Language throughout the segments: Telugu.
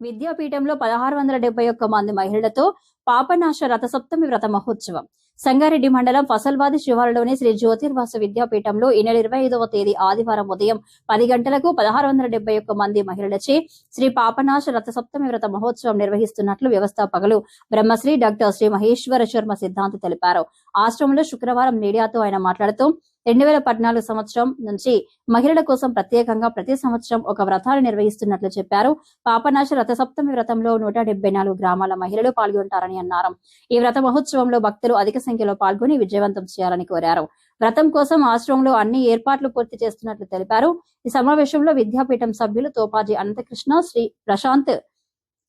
విద్యాపీఠంలో పదహారు వందల డెబ్బై ఒక్క మంది మహిళలతో పాపనాశ రథసప్తమి వ్రత మహోత్సవం. సంగారెడ్డి మండలం ఫసల్వాది శివారులోని శ్రీ జ్యోతిర్వాస విద్యాపీఠంలో ఈ నెల ఇరవై ఐదవ తేదీ ఆదివారం ఉదయం పది గంటలకు పదహారు వందల డెబ్బై ఒక్క మంది మహిళలచే శ్రీ పాపనాశ రథసప్తమి వ్రత మహోత్సవం నిర్వహిస్తున్నట్లు వ్యవస్థాపకులు బ్రహ్మశ్రీ డాక్టర్ శ్రీ మహేశ్వర శర్మ సిద్ధాంతి తెలిపారు. ఆశ్రమంలో శుక్రవారం మీడియాతో ఆయన మాట్లాడుతూ రెండు వేల పద్నాలుగు సంవత్సరం నుంచి మహిళల కోసం ప్రత్యేకంగా ప్రతి సంవత్సరం ఒక వ్రతాన్ని నిర్వహిస్తున్నట్లు చెప్పారు. పాపనాశ రథసప్తమి వ్రతంలో నూట డెబ్బై నాలుగు గ్రామాల మహిళలు పాల్గొంటారని అన్నారు. ఈ వ్రత మహోత్సవంలో భక్తులు అధిక సంఖ్యలో పాల్గొని విజయవంతం చేయాలని కోరారు. వ్రతం కోసం ఆశ్రమంలో అన్ని ఏర్పాట్లు పూర్తి చేస్తున్నట్లు తెలిపారు. ఈ సమావేశంలో విద్యాపీఠం సభ్యులు తోపాజీ అనంతకృష్ణ శ్రీ ప్రశాంత్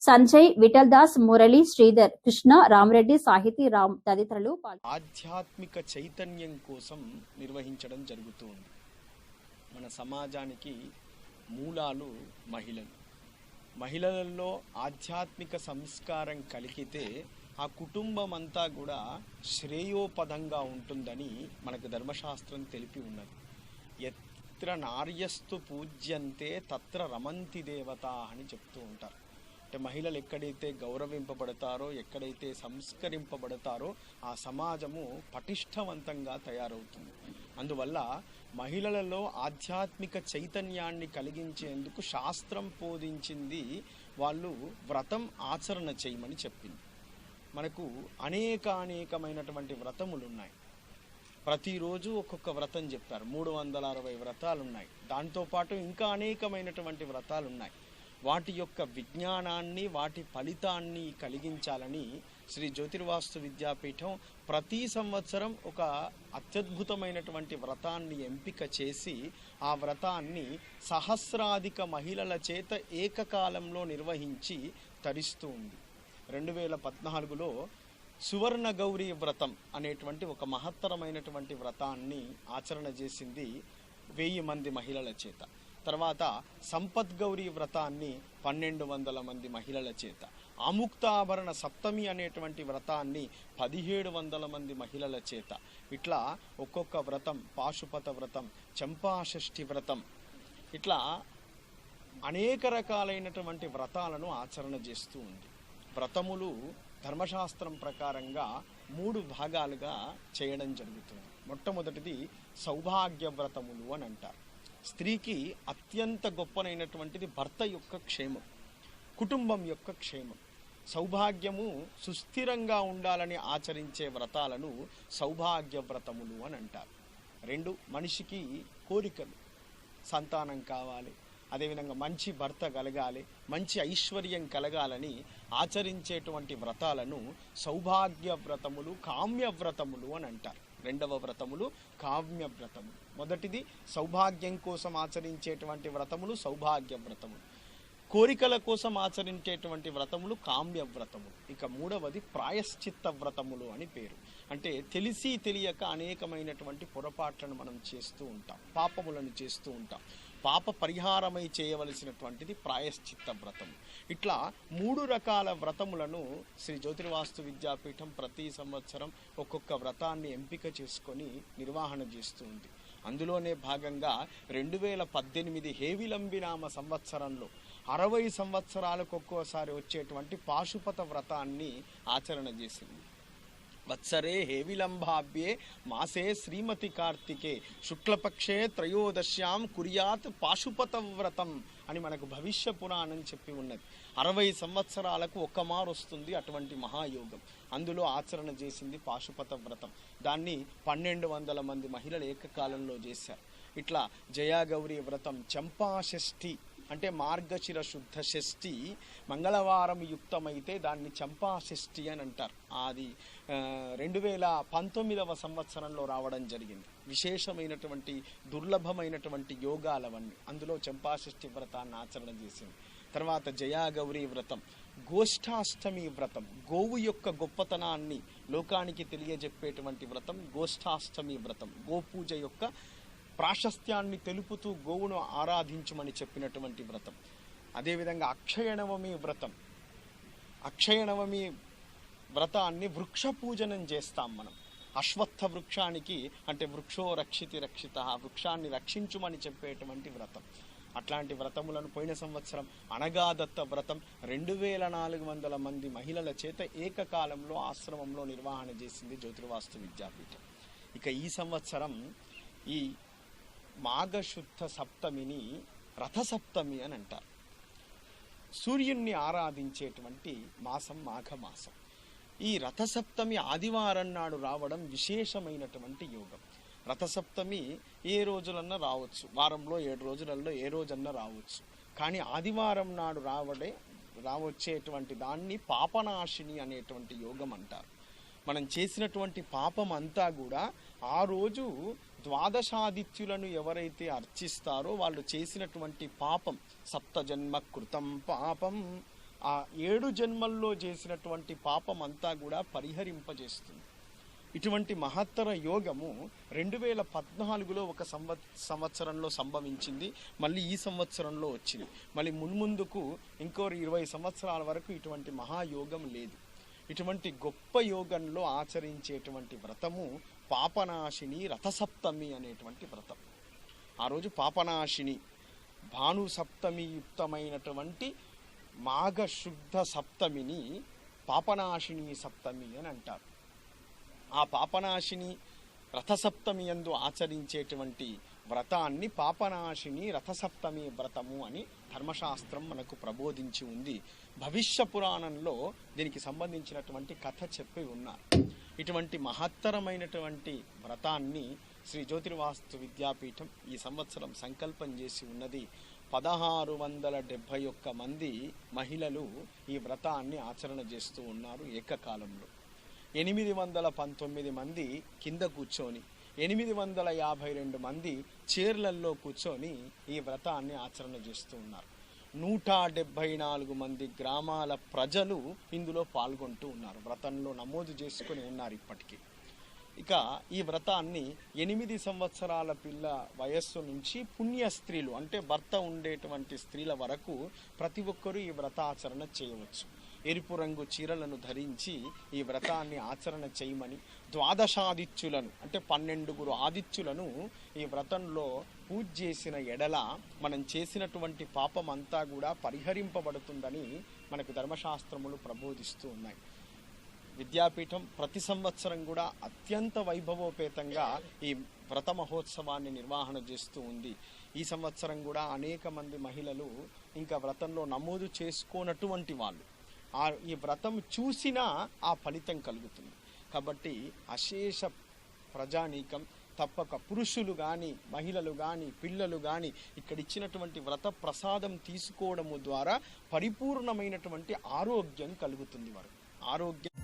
సంజయ్ విఠల్ దాస్ మురళి శ్రీధర్ కృష్ణ రామరెడ్డి సాహితీ రామ్ తదితరులు ఆధ్యాత్మిక చైతన్యం కోసం నిర్వహించడం జరుగుతూ ఉంది మన సమాజానికి మూలాలు మహిళలు. మహిళలలో ఆధ్యాత్మిక సంస్కారం కలిగితే ఆ కుటుంబం అంతా కూడా శ్రేయోపదంగా ఉంటుందని మనకు ధర్మశాస్త్రం తెలిపి ఉన్నది. ఎత్ర నార్యస్తు పూజ్యంతే తత్ర రమంతి దేవత అని చెప్తూ ఉంటారు. అంటే మహిళలు ఎక్కడైతే గౌరవింపబడతారో ఎక్కడైతే సంస్కరింపబడతారో ఆ సమాజము పటిష్టవంతంగా తయారవుతుంది. అందువల్ల మహిళలలో ఆధ్యాత్మిక చైతన్యాన్ని కలిగించేందుకు శాస్త్రం బోధించింది వాళ్ళు వ్రతం ఆచరణ చేయమని చెప్పింది. మనకు అనేక అనేకమైనటువంటి వ్రతములు ఉన్నాయి ప్రతిరోజు ఒక్కొక్క వ్రతం చెప్పారు. మూడు వందల అరవై వ్రతాలు ఉన్నాయి దాంతోపాటు ఇంకా అనేకమైనటువంటి వ్రతాలు ఉన్నాయి వాటి యొక్క విజ్ఞానాన్ని వాటి ఫలితాన్ని కలిగించాలని శ్రీ జ్యోతిర్వాస్తు విద్యాపీఠం ప్రతి సంవత్సరం ఒక అత్యద్భుతమైనటువంటి వ్రతాన్ని ఎంపిక చేసి ఆ వ్రతాన్ని సహస్రాధిక మహిళల చేత ఏకకాలంలో నిర్వహించి తరిస్తూ ఉంది. రెండు వేల పద్నాలుగులో సువర్ణ గౌరీ వ్రతం అనేటువంటి ఒక మహత్తరమైనటువంటి వ్రతాన్ని ఆచరణ చేసింది వెయ్యి మంది మహిళల చేత. తర్వాత సంపత్ గౌరీ వ్రతాన్ని పన్నెండు వందల మంది మహిళల చేత ఆముక్తాభరణ సప్తమి అనేటువంటి వ్రతాన్ని పదిహేడు వందల మంది మహిళల చేత ఇట్లా ఒక్కొక్క వ్రతం పాశుపత వ్రతం చంపాషష్ఠి వ్రతం ఇట్లా అనేక రకాలైనటువంటి వ్రతాలను ఆచరణ చేస్తూ ఉంది. వ్రతములు ధర్మశాస్త్రం ప్రకారంగా మూడు భాగాలుగా చేయడం జరుగుతుంది. మొట్టమొదటిది సౌభాగ్య వ్రతములు అని అంటారు. స్త్రీకి అత్యంత గొప్పనైనటువంటిది భర్త యొక్క క్షేమం కుటుంబం యొక్క క్షేమం. సౌభాగ్యము సుస్థిరంగా ఉండాలని ఆచరించే వ్రతాలను సౌభాగ్య వ్రతములు అని అంటారు. రెండు మనిషికి కోరికలు. సంతానం కావాలి అదేవిధంగా మంచి భర్త కలగాలి మంచి ఐశ్వర్యం కలగాలని ఆచరించేటువంటి వ్రతాలను సౌభాగ్య వ్రతములు కామ్య వ్రతములు అని అంటారు. రెండవ వ్రతములు కామ్య వ్రతములు. మొదటిది సౌభాగ్యం కోసం ఆచరించేటువంటి వ్రతములు సౌభాగ్య వ్రతములు. కోరికల కోసం ఆచరించేటువంటి వ్రతములు కామ్య వ్రతములు. ఇక మూడవది ప్రాయశ్చిత్త వ్రతములు అని పేరు. అంటే తెలిసి తెలియక అనేకమైనటువంటి పొరపాట్లను మనం చేస్తూ ఉంటాం పాపములను చేస్తూ ఉంటాం. పాప పరిహారమై చేయవలసినటువంటిది ప్రాయశ్చిత్త వ్రతం. ఇట్లా మూడు రకాల వ్రతములను శ్రీ జ్యోతిర్వాస్తు విద్యాపీఠం ప్రతి సంవత్సరం ఒక్కొక్క వ్రతాన్ని ఎంపిక చేసుకొని నిర్వహణ చేస్తుంది. అందులోనే భాగంగా రెండు వేల పద్దెనిమిది హేవిలంబినామ సంవత్సరంలో అరవై సంవత్సరాలకు ఒక్కోసారి వచ్చేటువంటి పాశుపత వ్రతాన్ని ఆచరణ చేసింది. వత్సరే హేవిలంబాభ్యే మాసే శ్రీమతి కార్తికే. శుక్లపక్షే త్రయోదశ్యాం కుర్యాత్ పాశుపత వ్రతం అని మనకు భవిష్య పురాణం చెప్పి ఉన్నది. అరవై సంవత్సరాలకు ఒక్క మారు వస్తుంది అటువంటి మహాయోగం. అందులో ఆచరణ చేసింది పాశుపత వ్రతం దాన్ని పన్నెండు వందల మంది మహిళలు ఏకకాలంలో చేశారు. ఇట్లా జయాగౌరి వ్రతం చంపాషష్ఠి అంటే మార్గశిర శుద్ధ షష్ఠి మంగళవారం యుక్తమైతే దాన్ని చంపా షష్ఠి అని అంటారు. అది రెండు వేల పంతొమ్మిదవ సంవత్సరంలో రావడం జరిగింది. విశేషమైనటువంటి దుర్లభమైనటువంటి యోగాలవన్నీ. అందులో చంపాషష్ఠి వ్రతాన్ని ఆచరణ చేసింది. తర్వాత జయాగౌరీ వ్రతం గోష్ఠాష్టమి వ్రతం గోవు యొక్క గొప్పతనాన్ని లోకానికి తెలియజెప్పేటువంటి వ్రతం గోష్ఠాష్టమి వ్రతం గోపూజ యొక్క ప్రాశస్త్యాన్ని తెలుపుతూ గోవును ఆరాధించమని చెప్పినటువంటి వ్రతం. అదేవిధంగా అక్షయనవమి వ్రతం. అక్షయనవమి వ్రతాన్ని వృక్ష పూజనం చేస్తాం మనం. అశ్వత్థ వృక్షానికి అంటే వృక్షో రక్షితి రక్షిత వృక్షాన్ని రక్షించుమని చెప్పేటువంటి వ్రతం. అట్లాంటి వ్రతములను పోయిన సంవత్సరం అనగాదత్త వ్రతం రెండు వేల నాలుగు వందల మంది మహిళల చేత ఏకకాలంలో ఆశ్రమంలో నిర్వహణ చేసింది జ్యోతిర్వాస్తు విద్యాపీఠం. ఇక ఈ సంవత్సరం ఈ మాఘశుద్ధ సప్తమిని రథసప్తమి అని అంటారు. సూర్యుణ్ణి ఆరాధించేటువంటి మాసం మాఘమాసం. ఈ రథసప్తమి ఆదివారం నాడు రావడం విశేషమైనటువంటి యోగం. రథసప్తమి ఏ రోజులన్నా రావచ్చు. వారంలో ఏడు రోజులలో ఏ రోజన్నా రావచ్చు. కానీ ఆదివారం నాడు రావడే రావచ్చేటువంటి దాన్ని పాపనాశిని అనేటువంటి యోగం అంటారు. మనం చేసినటువంటి పాపం అంతా కూడా ఆ రోజు ద్వాదశాదిత్యులను ఎవరైతే అర్చిస్తారో వాళ్ళు చేసినటువంటి పాపం సప్త జన్మ కృతం పాపం ఆ ఏడు జన్మల్లో చేసినటువంటి పాపం అంతా కూడా పరిహరింపజేస్తుంది. ఇటువంటి మహత్తర యోగము రెండు వేల పద్నాలుగులో ఒక సంవత్ సంవత్సరంలో సంభవించింది మళ్ళీ ఈ సంవత్సరంలో వచ్చింది. మళ్ళీ మున్ముందుకు ఇంకో ఇరవై సంవత్సరాల వరకు ఇటువంటి మహాయోగం లేదు. ఇటువంటి గొప్ప యోగంలో ఆచరించేటువంటి వ్రతము పాపనాశిని రథసప్తమి అనేటువంటి వ్రతం. ఆ రోజు పాపనాశిని భాను సప్తమి యుక్తమైనటువంటి మాఘశుద్ధ సప్తమిని పాపనాశిని సప్తమి అని అంటారు. ఆ పాపనాశిని రథసప్తమి యందు ఆచరించేటువంటి వ్రతాన్ని పాపనాశిని రథసప్తమి వ్రతము అని ధర్మశాస్త్రం మనకు ప్రబోధించి ఉంది. భవిష్య పురాణంలో దీనికి సంబంధించినటువంటి కథ చెప్పి ఉన్నారు. ఇటువంటి మహత్తరమైనటువంటి వ్రతాన్ని శ్రీ జ్యోతిర్వాస్తు విద్యాపీఠం ఈ సంవత్సరం సంకల్పం చేసి ఉన్నది. పదహారు వందల డెబ్భై ఒక్క మంది మహిళలు ఈ వ్రతాన్ని ఆచరణ చేస్తూ ఉన్నారు ఏకకాలంలో. ఎనిమిది వందల పంతొమ్మిది మంది కింద కూర్చొని ఎనిమిది వందల యాభై రెండు మంది చీర్లల్లో కూర్చొని ఈ వ్రతాన్ని ఆచరణ చేస్తూ ఉన్నారు. నూట డెబ్బై నాలుగు మంది గ్రామాల ప్రజలు ఇందులో పాల్గొంటూ ఉన్నారు. వ్రతంలో నమోదు చేసుకుని ఉన్నారు ఇప్పటికీ. ఇక ఈ వ్రతాన్ని ఎనిమిది సంవత్సరాల పిల్ల వయస్సు నుంచి పుణ్య స్త్రీలు అంటే భర్త ఉండేటువంటి స్త్రీల వరకు ప్రతి ఒక్కరూ ఈ వ్రతాచరణ చేయవచ్చు. ఎరుపు రంగు చీరలను ధరించి ఈ వ్రతాన్ని ఆచరణ చేయమని ద్వాదశాదిత్యులను అంటే పన్నెండుగురు ఆదిత్యులను ఈ వ్రతంలో పూజ చేసిన ఎడల మనం చేసినటువంటి పాపం అంతా కూడా పరిహరింపబడుతుందని మనకు ధర్మశాస్త్రములు ప్రబోధిస్తూ ఉన్నాయి. విద్యాపీఠం ప్రతి సంవత్సరం కూడా అత్యంత వైభవోపేతంగా ఈ వ్రత మహోత్సవాన్ని నిర్వహణ చేస్తూ ఉంది. ఈ సంవత్సరం కూడా అనేక మంది మహిళలు ఇంకా వ్రతంలో నమోదు చేసుకోనటువంటి వాళ్ళు. ఆ ఈ వ్రతం చూసినా ఆ ఫలితం కలుగుతుంది. కాబట్టి అశేష ప్రజానీకం తప్పక పురుషులు కానీ మహిళలు కానీ పిల్లలు కానీ ఇక్కడ ఇచ్చినటువంటి వ్రత ప్రసాదం తీసుకోవడము ద్వారా పరిపూర్ణమైనటువంటి ఆరోగ్యం కలుగుతుంది వారు ఆరోగ్యం